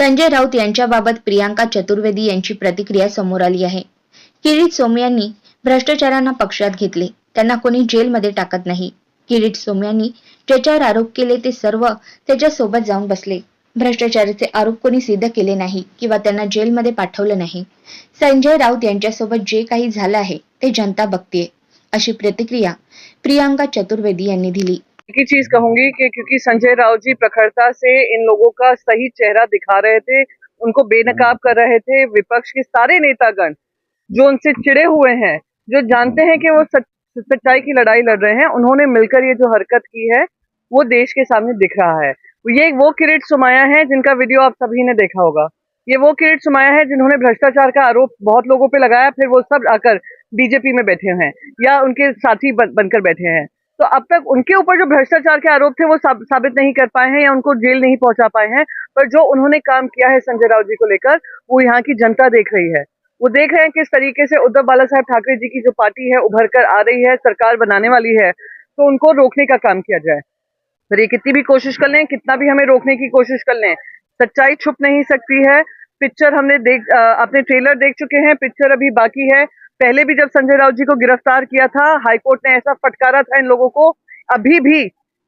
संजय राऊत यांच्याबाबत प्रियांका चतुर्वेदी यांची प्रतिक्रिया समोर आली आहे. किरीट सोमय्यांनी भ्रष्टाचारांना पक्षात घेतले. त्यांना कोणी जेलमध्ये टाकत नाही. किरीट सोमय्यांनी ज्याच्यावर आरोप केले ते सर्व त्याच्यासोबत जाऊन बसले. भ्रष्टाचाराचे आरोप कोणी सिद्ध केले नाही किंवा त्यांना जेलमध्ये पाठवलं नाही. संजय राऊत यांच्यासोबत जे काही झालं आहे ते जनता बघतीये अशी प्रतिक्रिया प्रियांका चतुर्वेदी यांनी दिली. एक ही चीज़ कहूँगी कि क्योंकि संजय राव जी प्रखरता से इन लोगों का सही चेहरा दिखा रहे थे उनको बेनकाब कर रहे थे विपक्ष के सारे नेतागण जो उनसे चिड़े हुए हैं जो जानते हैं कि वो सच, सच्चाई की लड़ाई लड़ रहे हैं उन्होंने मिलकर ये जो हरकत की है वो देश के सामने दिख रहा है। ये वो किरीट सुमाया है जिनका वीडियो आप सभी ने देखा होगा। ये वो किरीट सुमाया है जिन्होंने भ्रष्टाचार का आरोप बहुत लोगों पे लगाया फिर वो सब आकर बीजेपी में बैठे हैं या उनके साथी बनकर बैठे हैं। तो अब तक उनके ऊपर जो भ्रष्टाचार के आरोप थे वो साब, साबित नहीं कर पाए हैं या उनको जेल नहीं पहुँचा पाए हैं। पर जो उन्होंने काम किया है संजय राउत जी को लेकर वो यहाँ की जनता देख रही है। वो देख रहे हैं किस तरीके से उद्धव बाला साहब ठाकरे जी की जो पार्टी है उभर कर आ रही है सरकार बनाने वाली है तो उनको रोकने का काम किया जाए। फिर ये कितनी भी कोशिश कर लें कितना भी हमें रोकने की कोशिश कर लें सच्चाई छुप नहीं सकती है। पिक्चर हमने देख अपने ट्रेलर देख चुके हैं पिक्चर अभी बाकी है। पहले भी जब संजय राउत जी को गिरफ़्तार किया था हाईकोर्ट ने ऐसा फटकारा था इन लोगों को। अभी भी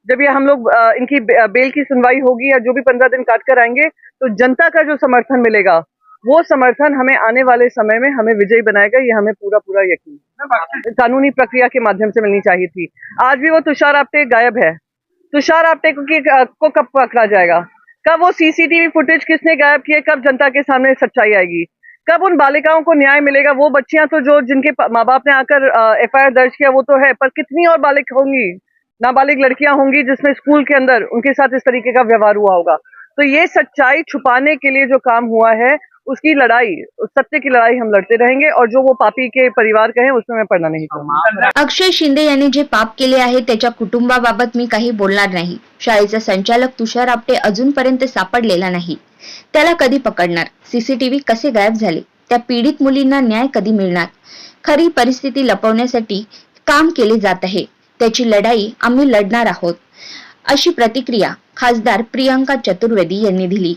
जब ये हम लोग इनकी बेल की सुनवाई होगी या जो भी पंद्रह दिन काट कर आएँगे तो जनता का जो समर्थन मिलेगा वो समर्थन हमें आने वाले समय में हमें विजयी बनाएगा ये हमें पूरा पूरा यकीन कानूनी प्रक्रिया के माध्यम से मिलनी चाहिए थी। आज भी वो तुषार आप्टे गायब है। तुषार आप्टे को, को कब पकड़ा जाएगा? कब वो सीसीटीवी फुटेज किसने गायब किए कब जनता के सामने सच्चाई आएगी? कब उन बालिकाओं को न्याय मिलेगा? वो बच्चियाँ तो जो जिनके माँ बाप ने आकर एफआईआर दर्ज किया, वो तो है, पर कितनी और बालिक होंगी? नाबालिग लड़कियाँ होंगी जिसमें स्कूल के अंदर उनके साथ इस तरीके का व्यवहार हुआ होगा। तो ये सच्चाई छुपाने के लिए जो काम हुआ है, उसकी लड़ाई, उस सत्य की लड़ाई हम लड़ते रहेंगे और जो वो पापी के परिवार कहें उसमें मैं पढ़ना नहीं अक्षय शिंदे यांनी जे पाप के केले आहे, त्याच्या कुटुंबाबाबत मी काही बोलणार नाही. शाळेचा संचालक तुषार आपटे अजूनपर्यंत सापडलेला नाही. त्याला कधी पकडणार? सीसीटीव्ही कसे गायब झाले? त्या पीडित मुलींना न्याय कधी मिळणार? खरी परिस्थिती लपवण्यासाठी काम केले जात आहे. त्याची लढाई आम्ही लढणार आहोत. अशी प्रतिक्रिया खासदार प्रियांका चतुर्वेदी यांनी दिली.